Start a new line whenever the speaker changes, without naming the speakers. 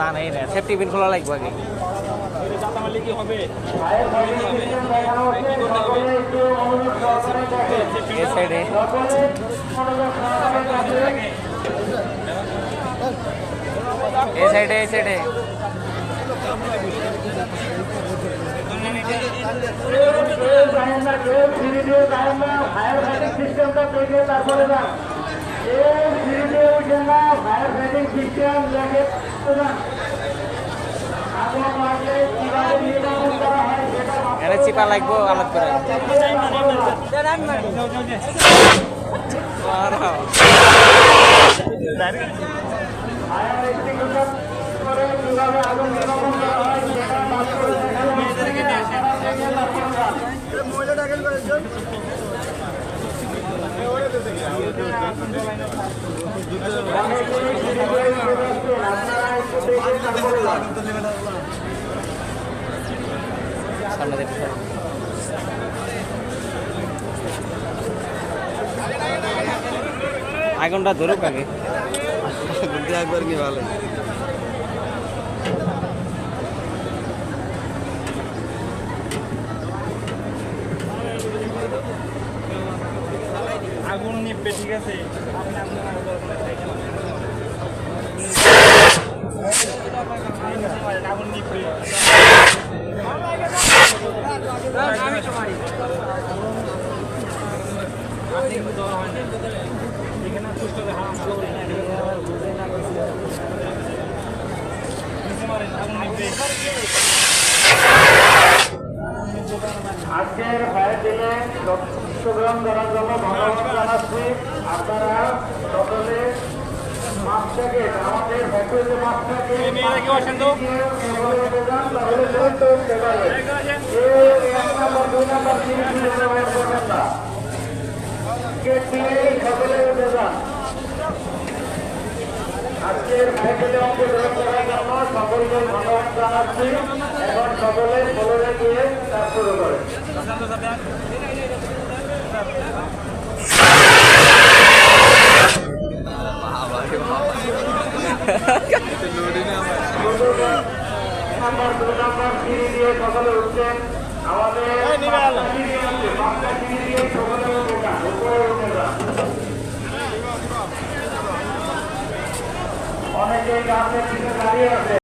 জানাই না। Safety pin খোলা লাগবে আগে। এই সাইডে এই সাইডে সাইডে
তারপরে না এই সিঁড়িতে উঠে না ফায়ার ফাইটিং সিস্টেম লাগে আগুন লাগলে কীভাবে নির্মাণ করা সেটা
এখানে চিপা লাগবো আলাদা করে বাড়াও।
ফায়ার এক্সটিংগুইশার করে কীভাবে আগুন নির্বাপন করা হয় সেটা মাত্র দেখানো হচ্ছে।
সামনে দেখতে আগুনটা ধরুক আগে।
একবার কি ভালো?
আগুন নিবে ঠিক আছে আগুন নিবে
আজকের ফায়ার দিলে অংশগ্রহণ করার জন্য ধন্যবাদ জানাচ্ছি আপনারা সকলে মাছটাকে আমাদের ফ্যাক্টরিতে মাছটাকে
মেয়েরা কেউ আসেন তো
তাহলে দ্রুত নম্বর তিন নম্বর ব্যবহার করবেন না। গেট দিয়ে সকলে উঠে যান আজকের ফাইনালে অংশগ্রহণ করার জন্য সকলকে ধন্যবাদ জানাচ্ছি। এখন সকলে ফলোরে গিয়ে কাজ শুরু অনেকে গাছের পিছনে দাঁড়িয়ে আছে।